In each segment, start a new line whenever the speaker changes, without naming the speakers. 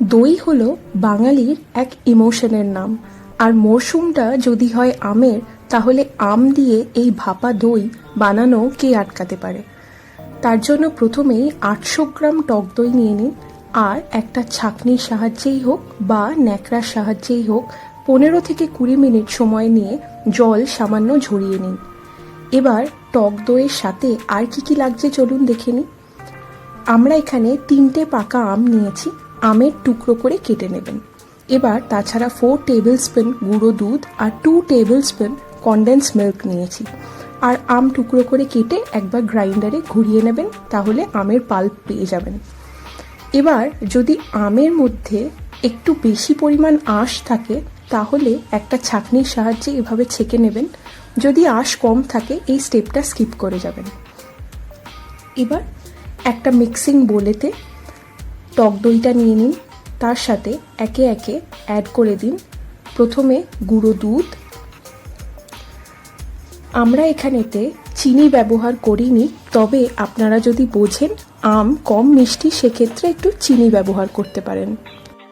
দই হলো বাঙালির এক ইমোশনের নাম। আর মরশুমটা যদি হয় আমের, তাহলে আম দিয়ে এই ভাপা দই বানানো কে আটকাতে পারে? তার জন্য প্রথমেই আটশো গ্রাম টক দই নিয়ে নিন, আর একটা ছাঁকনির সাহায্যেই হোক বা ন্যাকড়ার সাহায্যেই হোক, পনেরো থেকে কুড়ি মিনিট সময় নিয়ে জল সামান্য ঝরিয়ে নিন। এবার টক দইয়ের সাথে আর কি কি লাগছে চলুন দেখে নিই। আমরা এখানে তিনটে পাকা আম নিয়েছি আমের টুকরো করে কেটে নেবেন। এবার তাছাড়া ফোর টেবিল স্পুন গুঁড়ো দুধ আর two tablespoon condense milk নিয়েছি। আর আম টুকরো করে কেটে একবার গ্রাইন্ডারে ঘুরিয়ে নেবেন, তাহলে আমের পাল্প পেয়ে যাবেন। এবার যদি আমের মধ্যে একটু বেশি পরিমাণ আঁশ থাকে, তাহলে একটা ছাঁকনির সাহায্যে এভাবে ছেঁকে নেবেন। যদি আঁশ কম থাকে, এই স্টেপটা স্কিপ করে যাবেন। এবার একটা মিক্সিং বোলেতে টক দইটা নিয়ে নিন। তার সাথে একে একে অ্যাড করে দিন। প্রথমে গুঁড়ো দুধ। আমরা এখানেতে চিনি ব্যবহার করিনি, তবে আপনারা যদি বোঝেন আম কম মিষ্টি, সেক্ষেত্রে একটু চিনি ব্যবহার করতে পারেন।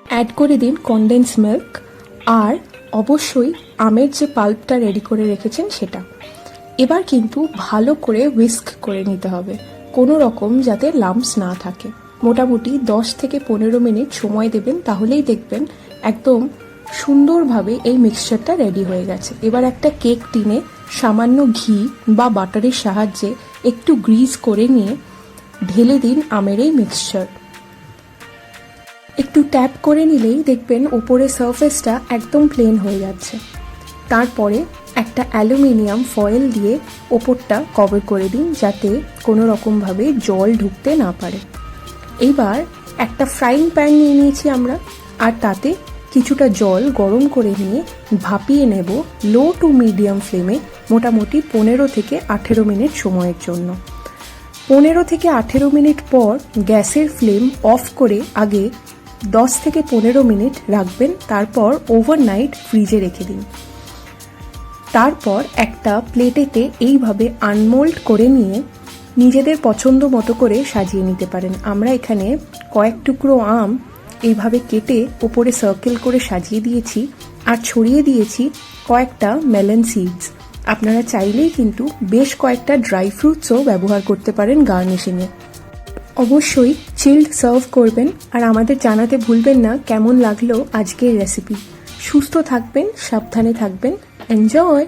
অ্যাড করে দিন কনডেন্স মিল্ক আর অবশ্যই আমের যে পাল্পটা রেডি করে রেখেছেন সেটা। এবার কিন্তু ভালো করে উইস্ক করে নিতে হবে। কোনো রকম যাতে লাম্পস না থাকে। মোটামুটি দশ থেকে পনেরো মিনিট সময় দেবেন, তাহলেই দেখবেন একদম সুন্দরভাবে এই মিক্সচারটা রেডি হয়ে গেছে। এবার একটা কেক টিনে সামান্য ঘি বা বাটারের সাহায্যে একটু গ্রিজ করে নিয়ে ঢেলে দিন আমের এই মিক্সচার একটু ট্যাপ করে নিলেই দেখবেন ওপরের সারফেসটা একদম প্লেন হয়ে যাচ্ছে। তারপরে একটা অ্যালুমিনিয়াম ফয়েল দিয়ে ওপরটা কভার করে দিন, যাতে কোনো রকমভাবে জল ঢুকতে না পারে। এইবার একটা ফ্রাইং প্যান নিয়ে নিয়েছি আমরা, আর তাতে কিছুটা জল গরম করে নিয়ে ভাপিয়ে নেব লো টু মিডিয়াম ফ্লেমে মোটামুটি পনেরো থেকে আঠেরো মিনিট সময়ের জন্য। পনেরো থেকে আঠেরো মিনিট পর গ্যাসের ফ্লেম অফ করে আগে দশ থেকে পনেরো মিনিট রাখবেন, তারপর ওভারনাইট ফ্রিজে রেখে দিন। তারপর একটা প্লেটেতে এইভাবে আনমোল্ড করে নিয়ে নিজেদের পছন্দ মতো করে সাজিয়ে নিতে পারেন। আমরা এখানে কয়েক টুকরো আম এইভাবে কেটে ওপরে সার্কেল করে সাজিয়ে দিয়েছি আর ছড়িয়ে দিয়েছি কয়েকটা মেলন সিডস আপনারা চাইলেই কিন্তু বেশ কয়েকটা ড্রাই ফ্রুটসও ব্যবহার করতে পারেন গার্নিশিংয়ে অবশ্যই চিল্ড সার্ভ করবেন আর আমাদের জানাতে ভুলবেন না কেমন লাগল আজকের রেসিপি সুস্থ থাকবেন, সাবধানে থাকবেন এনজয়